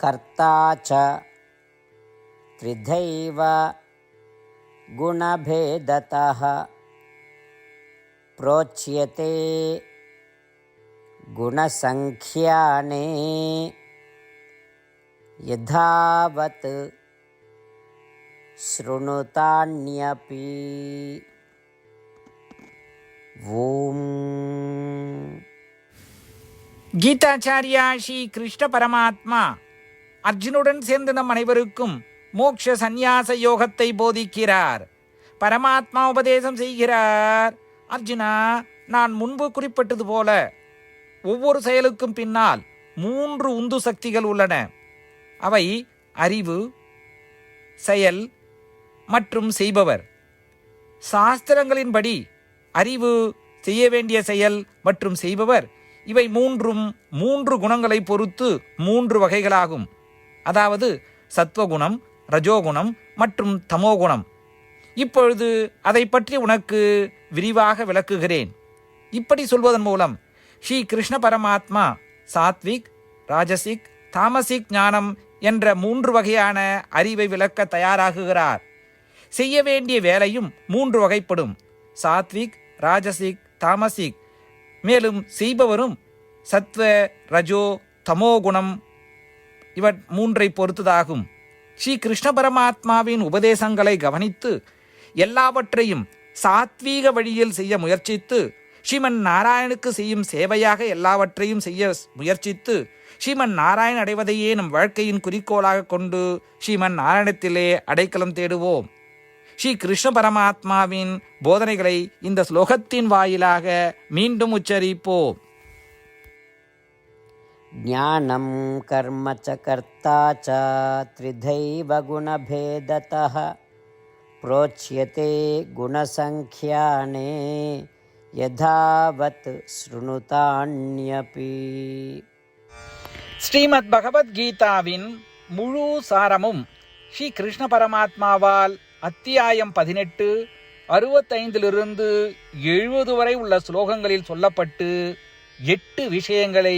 कर्ता च। त्रिधैव गुणभेदतः। प्रोच्यते गुणसङ्ख्याने। यथावत् शृणुतान्यपि। ॐ। गीताचार्या श्रीकृष्णपरमात्मा। அர்ஜுனுடன் சேர்ந்து நம் அனைவருக்கும் மோக்ஷ சந்நியாச யோகத்தை போதிக்கிறார். பரமாத்மா உபதேசம் செய்கிறார். அர்ஜுனா நான் முன்பு குறிப்பிட்டது போல ஒவ்வொரு செயலுக்கும் பின்னால் மூன்று உந்து சக்திகள் உள்ளன. அவை அறிவு செயல் மற்றும் செய்பவர். சாஸ்திரங்களின்படி அறிவு செய்ய வேண்டிய செயல் மற்றும் செய்பவர் இவை மூன்றும் மூன்று குணங்களை பொறுத்து மூன்று வகைகளாகும். அதாவது சத்வகுணம் ரஜோகுணம் மற்றும் தமோகுணம். இப்பொழுது அதை பற்றி உனக்கு விரிவாக விளக்குகிறேன். இப்படி சொல்வதன் மூலம் ஸ்ரீ கிருஷ்ண பரமாத்மா சாத்விக் ராஜசிக் தாமசிக் ஞானம் என்ற மூன்று வகையான அறிவை விளக்க தயாராகுகிறார். செய்ய வேண்டிய வேலையும் மூன்று வகைப்படும். சாத்விக் ராஜசிக் தாமசிக். மேலும் செய்பவரும் சத்வ ரஜோ தமோ குணம் இவர் மூன்றை பொறுத்ததாகும். ஸ்ரீ கிருஷ்ண பரமாத்மாவின் உபதேசங்களை கவனித்து எல்லாவற்றையும் சாத்வீக வழியில் செய்ய முயற்சித்து ஸ்ரீமன் நாராயணுக்கு செய்யும் சேவையாக எல்லாவற்றையும் செய்ய முயற்சித்து ஸ்ரீமன் நாராயண் அடைவதையே நம் வாழ்க்கையின் குறிக்கோளாக கொண்டு ஸ்ரீமன் நாராயணத்திலே அடைக்கலம் தேடுவோம். ஸ்ரீ கிருஷ்ண பரமாத்மாவின் போதனைகளை இந்த ஸ்லோகத்தின் வாயிலாக மீண்டும் உச்சரிப்போம். ज्ञानं कर्म च कर्ता च त्रिधैव गुणभेदतः प्रोच्यते गुणसङ्ख्याने यथावत् शृणुतान्यपि ஸ்ரீமத் பகவத்கீதாவின் முழு சாரமும் ஸ்ரீ கிருஷ்ண பரமாத்மாவால் அத்தியாயம் பதினெட்டு அறுபத்தைந்திலிருந்து எழுபது வரை உள்ள ஸ்லோகங்களில் சொல்லப்பட்டு எட்டு விஷயங்களை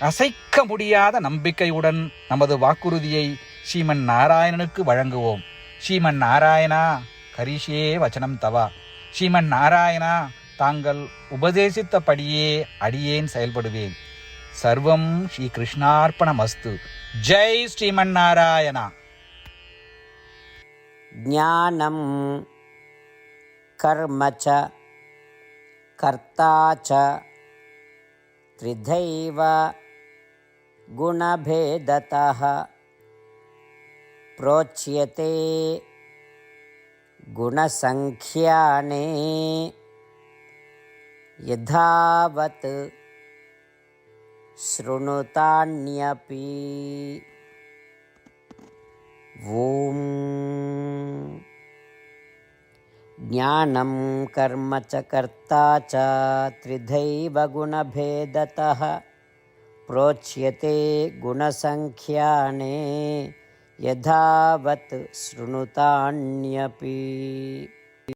அசைக்க முடியாத நம்பிக்கையுடன் நமது வாக்குறுதியை ஸ்ரீமன் நாராயணனுக்கு வழங்குவோம் ஸ்ரீமன் நாராயணா கரிஷே வச்சனம் தவா ஸ்ரீமன் நாராயணா தாங்கள் உபதேசித்தபடியே அடியேன் செயல்படுவேன் சர்வம் ஸ்ரீ கிருஷ்ணார்ப்பணமஸ்து ஜெய் ஸ்ரீமன் நாராயணா ज्ञानं कर्म च कर्ता च त्रिधैव गुणभेदतः प्रोच्यते गुणसङ्ख्याने यथावत् शृणुतान्यपि। ॐ ज्ञानं कर्म च कर्ता च त्रिधैव गुणभेदतः। प्रोच्यते गुणसङ्ख्याने यथावत् शृणुतान्यपि।